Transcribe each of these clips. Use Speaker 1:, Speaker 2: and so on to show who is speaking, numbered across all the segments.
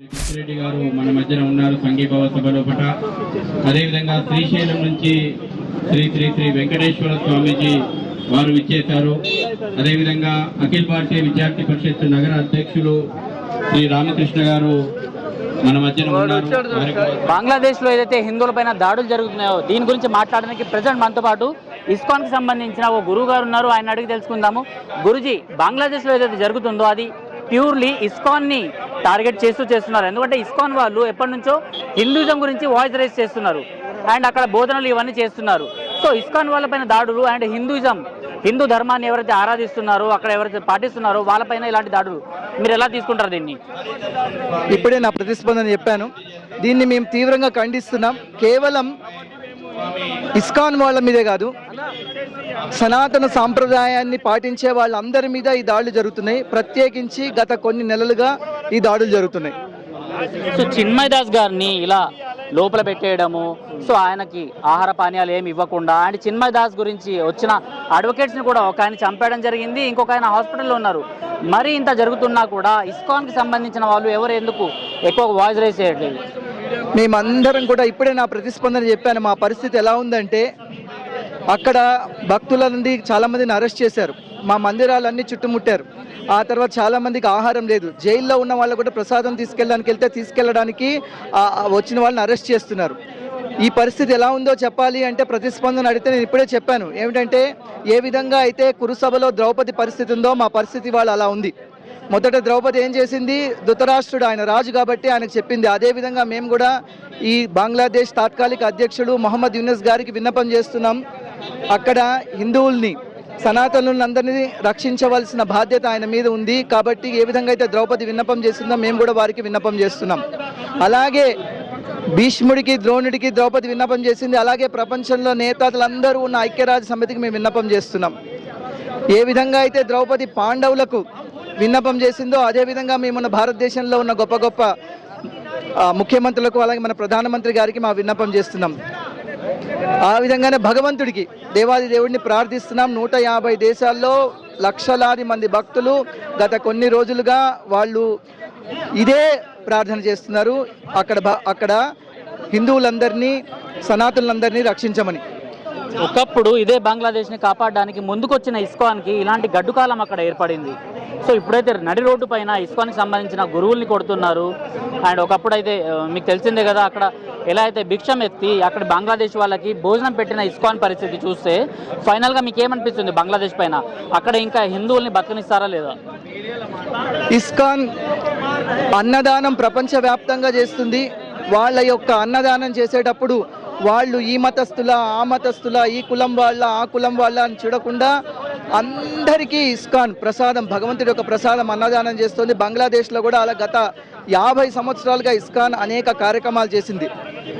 Speaker 1: రెడ్డి గారు మన మధ్యన ఉన్నారు సంఘీభావ సభ లోపట అదేవిధంగా శ్రీశైలం నుంచి శ్రీ శ్రీ శ్రీ వెంకటేశ్వర స్వామీజీ వారు విచ్చేశారు. అదేవిధంగా అఖిల భారతీయ విద్యార్థి పరిషత్ నగర అధ్యక్షులు శ్రీ రామకృష్ణ గారు మన మధ్యన ఉన్నారు.
Speaker 2: బంగ్లాదేశ్లో ఏదైతే హిందువులపైన దాడులు జరుగుతున్నాయో దీని గురించి మాట్లాడడానికి ప్రజెంట్ మనతో పాటు ఇస్కాన్కి సంబంధించిన ఓ గురువు గారు ఉన్నారు. ఆయన అడిగి తెలుసుకుందాము. గురుజీ బంగ్లాదేశ్లో ఏదైతే జరుగుతుందో అది ప్యూర్లీ ఇస్కాన్ని టార్గెట్ చేస్తూ చేస్తున్నారు. ఎందుకంటే ఇస్కాన్ వాళ్ళు ఎప్పటి నుంచో హిందూజం గురించి వాయిస్ రైజ్ చేస్తున్నారు. అండ్ అక్కడ బోధనలు ఇవన్నీ చేస్తున్నారు. సో ఇస్కాన్ వాళ్ళపైన దాడులు అండ్ హిందూజం హిందూ ధర్మాన్ని ఎవరైతే ఆరాధిస్తున్నారో అక్కడ ఎవరైతే పాటిస్తున్నారో వాళ్ళపైన ఇలాంటి దాడులు. మీరు ఎలా తీసుకుంటారు దీన్ని?
Speaker 3: ఇప్పుడే నా ప్రతిస్పందన చెప్పాను. దీన్ని మేము తీవ్రంగా ఖండిస్తున్నాం. కేవలం ఇస్కాన్ వాళ్ళ మీదే కాదు సనాతన సాంప్రదాయాన్ని పాటించే వాళ్ళందరి మీద ఈ దాడులు జరుగుతున్నాయి. ప్రత్యేకించి గత కొన్ని నెలలుగా ఈ దాడులు జరుగుతున్నాయి.
Speaker 2: సో చిన్మయ్ దాస్ గారిని ఇలా లోపల పెట్టేయడము సో ఆయనకి ఆహార పానీయాలు ఏమి ఇవ్వకుండా అండ్ చిన్మయ్ దాస్ గురించి వచ్చిన అడ్వకేట్స్ని కూడా ఒక ఆయన చంపేయడం జరిగింది ఇంకొక ఆయన హాస్పిటల్లో ఉన్నారు. మరి ఇంత జరుగుతున్నా కూడా ఇస్కాన్కి సంబంధించిన వాళ్ళు ఎవరు ఎందుకు ఎక్కువ వాయిస్ రైజ్ చేయట్లేదు?
Speaker 3: మేమందరం కూడా ఇప్పుడే నా ప్రతిస్పందన చెప్పాను మా పరిస్థితి ఎలా ఉందంటే అక్కడ భక్తుల నుండి చాలా మందిని అరెస్ట్ చేశారు. మా మందిరాలన్నీ చుట్టుముట్టారు. ఆ తర్వాత చాలా మందికి ఆహారం లేదు. జైల్లో ఉన్న వాళ్ళు కూడా ప్రసాదం తీసుకెళ్ళడానికి వెళ్తే తీసుకెళ్ళడానికి వచ్చిన వాళ్ళని అరెస్ట్ చేస్తున్నారు. ఈ పరిస్థితి ఎలా ఉందో చెప్పాలి అంటే ప్రతిస్పందన అడిగితే నేను ఇప్పుడే చెప్పాను. ఏమిటంటే ఏ విధంగా అయితే కురుసభలో ద్రౌపది పరిస్థితి ఉందో మా పరిస్థితి వాళ్ళు అలా ఉంది. మొదట ద్రౌపది ఏం చేసింది? ధృతరాష్ట్రుడు ఆయన రాజు కాబట్టి ఆయనకు చెప్పింది. అదేవిధంగా మేము కూడా ఈ బంగ్లాదేశ్ తాత్కాలిక అధ్యక్షుడు మొహమ్మద్ యూనస్ గారికి విన్నపం చేస్తున్నాం. అక్కడ హిందువుల్ని సనాతనులందరినీ రక్షించవలసిన బాధ్యత ఆయన మీద ఉంది. కాబట్టి ఏ విధంగా అయితే ద్రౌపది విన్నపం చేస్తుందో మేము కూడా వారికి విన్నపం చేస్తున్నాం. అలాగే భీష్ముడికి ద్రోణుడికి ద్రౌపది విన్నపం చేసింది. అలాగే ప్రపంచంలో నేతలందరూ ఉన్న ఐక్యరాజ్య సమితికి మేము విన్నపం చేస్తున్నాం. ఏ విధంగా అయితే ద్రౌపది పాండవులకు విన్నపం చేసిందో అదేవిధంగా మేము మేమున్న భారతదేశంలో ఉన్న గొప్ప గొప్ప ముఖ్యమంత్రులకు అలాగే మన ప్రధానమంత్రి గారికి మా విన్నపం చేస్తున్నాం. ఆ విధంగానే భగవంతుడికి దేవాది దేవుడిని ప్రార్థిస్తున్నాం. నూట యాభై దేశాల్లో లక్షలాది మంది భక్తులు గత కొన్ని రోజులుగా వాళ్ళు ఇదే ప్రార్థన చేస్తున్నారు. అక్కడ భ- అక్కడ హిందువులందరినీ సనాతులందరినీ రక్షించమని.
Speaker 2: ఒకప్పుడు ఇదే బంగ్లాదేశ్ని కాపాడడానికి ముందుకొచ్చిన ఇస్కాన్కి ఇలాంటి గడ్డుకాలం అక్కడ ఏర్పడింది. సో ఇప్పుడైతే నడి రోడ్డు పైన ఇస్కాన్కి సంబంధించిన గురువుల్ని కొడుతున్నారు. అండ్ ఒకప్పుడు అయితే మీకు తెలిసిందే కదా అక్కడ ఎలా అయితే భిక్షం ఎత్తి అక్కడ బంగ్లాదేశ్ వాళ్ళకి భోజనం పెట్టిన ఇస్కాన్ పరిస్థితి చూస్తే ఫైనల్గా మీకు ఏమనిపిస్తుంది బంగ్లాదేశ్ పైన? అక్కడ ఇంకా హిందువుల్ని బతకనిస్తారా లేదా?
Speaker 3: ఇస్కాన్ అన్నదానం ప్రపంచవ్యాప్తంగా చేస్తుంది. వాళ్ళ యొక్క అన్నదానం చేసేటప్పుడు వాళ్ళు ఈ మతస్థుల ఆ మతస్థుల ఈ కులం వాళ్ళ ఆ కులం వాళ్ళ అని చూడకుండా అందరికీ ఇస్కాన్ ప్రసాదం భగవంతుడి యొక్క ప్రసాదం అన్నదానం చేస్తుంది. బంగ్లాదేశ్లో కూడా అలా గత యాభై సంవత్సరాలుగా ఇస్కాన్ అనేక కార్యక్రమాలు చేసింది.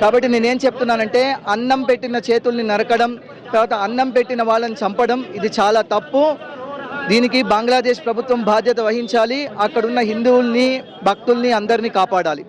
Speaker 3: కాబట్టి నేనేం చెప్తున్నానంటే అన్నం పెట్టిన చేతుల్ని నరకడం తర్వాత అన్నం పెట్టిన వాళ్ళని చంపడం ఇది చాలా తప్పు. దీనికి బంగ్లాదేశ్ ప్రభుత్వం బాధ్యత వహించాలి. అక్కడున్న హిందువుల్ని భక్తుల్ని అందరినీ కాపాడాలి.